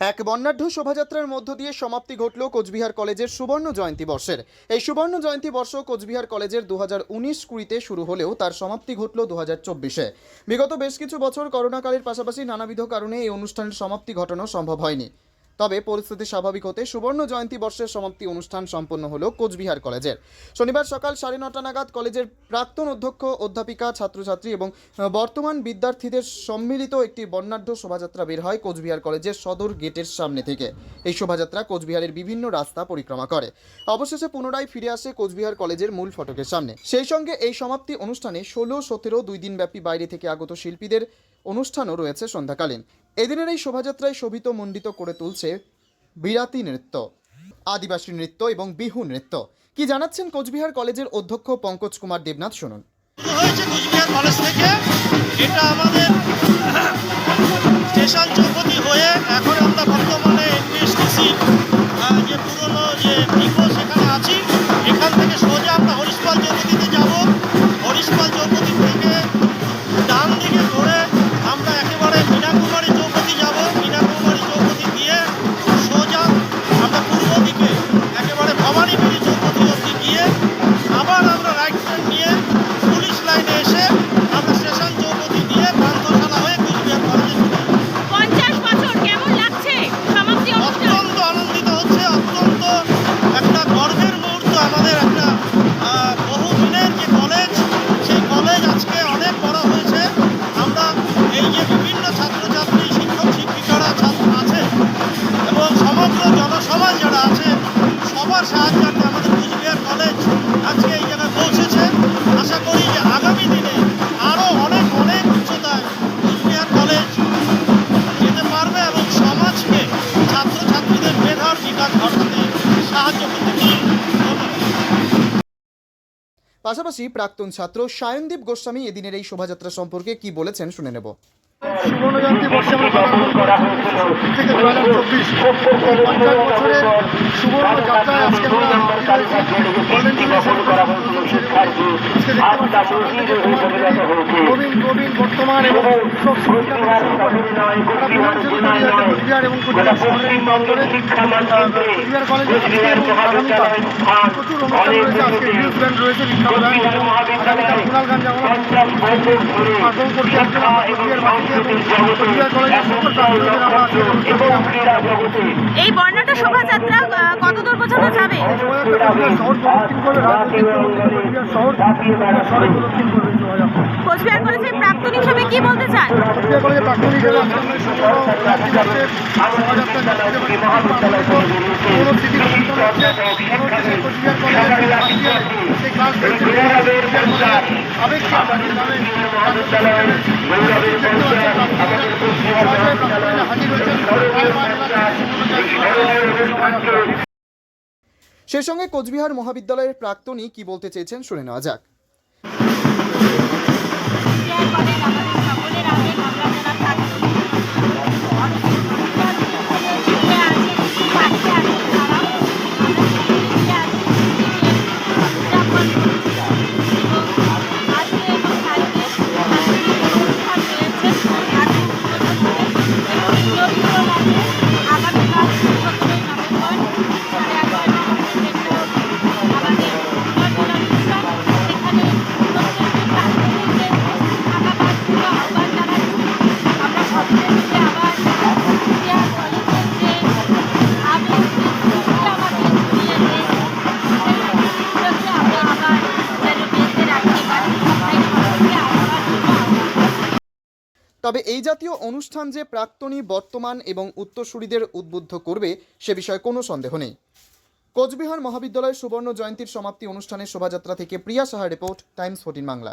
এক বর্ণাঢ্য শোভাযাত্রার মধ্য দিয়ে সমাপ্তি ঘটল কোচবিহার কলেজের সুবর্ণ জয়ন্তী বর্ষের। এই সুবর্ণ জয়ন্তী বর্ষ কোচবিহার কলেজের দু হাজার উনিশ কুড়িতে শুরু হলেও তার সমাপ্তি ঘটল দু হাজার চব্বিশে। বিগত বেশ কিছু বছর করোনাকালের পাশাপাশি নানাবিধ কারণে এই অনুষ্ঠানের সমাপ্তি ঘটানো সম্ভব হয়নি। তবে পরিস্থিতি স্বাভাবিক হতে সুবর্ণ জয়ন্তী বর্ষের সমাপ্তি অনুষ্ঠান সম্পন্ন হলো কোচবিহার কলেজের। শনিবার সকাল সাড়ে নটা নাগাদ কলেজের প্রাক্তন অধ্যক্ষ, অধ্যাপিকা, ছাত্রছাত্রী এবং বর্তমান বিদ্যার্থীদের সম্মিলিত একটি বর্ণাঢ্য শোভাযাত্রা বের হয় কোচবিহার কলেজের সদর গেটের সামনে থেকে। এই শোভাযাত্রা কোচবিহারের বিভিন্ন রাস্তা পরিক্রমা করে। অবশেষে পুনরায় ফিরে আসে কোচবিহার কলেজের মূল ফটকের সামনে। সেই সঙ্গে এই সমাপ্তি অনুষ্ঠানে ষোলো, সতেরো, দুই দিনব্যাপী বাইরে থেকে আগত শিল্পীদের অনুষ্ঠানও রয়েছে সন্ধ্যাকালীন। এদিনের এই শোভাযাত্রায় শোভিত মণ্ডিত করে তুলছে বিরাতি নৃত্য, আদিবাসী নৃত্য এবং বিহু নৃত্য। কি জানাচ্ছেন কোচবিহার কলেজের অধ্যক্ষ পঙ্কজ কুমার দেবনাথ শুনুন। কোচবিহার কলেজ থেকে। এটা আমাদের স্টেশন পাশাপাশি প্রাক্তন ছাত্র সায়নদীপ গোস্বামী এদিনের এই শোভাযাত্রা সম্পর্কে কি বলেছেন শুনে নেব। থেকে দু হাজার চব্বিশ পঞ্চাশ বছরের সুবর্ণ যাত্রায় আজকে আমরা গোল্ডেন প্রবীণ প্রবীণ বর্তমান এবং আছে কুচবিহার এবং কুচবিহার শহরের এই অঞ্চলে কলেজে প্রচুর অনুষ্ঠান রয়েছে আজকে নিউজ ব্যান্ড রয়েছে আগামীকাল করছে আজকে আমরা কুচবিহার কুচবিহার কলেজের সকল প্রার্থীদের আমরা এই বর্ণাঢ্য শোভাযাত্রা আহ, কত দূর পর্যন্ত যাবে? কুচবিহার কলেজের প্রাক্তন হিসেবে কি বলতে চান কলেজের প্রাক্তন হিসেবে আজকে আমরা ষোলো রাত্রি যাচ্ছে শোভাযাত্রা যাচ্ছে পুরো স্মৃতি রোমন্থন হচ্ছে পরবর্তীতে কুচবিহার কলেজের ফার্স্ট ইয়ারে সেই ক্লাস হচ্ছে কুচবিহার কলেজের আবেগকে আমরা যেভাবে দেখতে পাচ্ছি হাজির হয়েছেন শোভাযাত্রা সেই সঙ্গে কোচবিহার মহাবিদ্যালয়ের প্রাক্তনী কি বলতে চেয়েছেন শুনে নেওয়া যাক। তবে এই জাতীয় অনুষ্ঠান যে প্রাক্তনী বর্তমান এবং উত্তরসূরিদের উদ্বুদ্ধ করবে, সে বিষয়ে কোনো সন্দেহ নেই। কোচবিহার মহাবিদ্যালয়ের সুবর্ণ জয়ন্তীর সমাপ্তি অনুষ্ঠানের শোভাযাত্রা থেকে Priya Saha report, Times fourteen Bangla.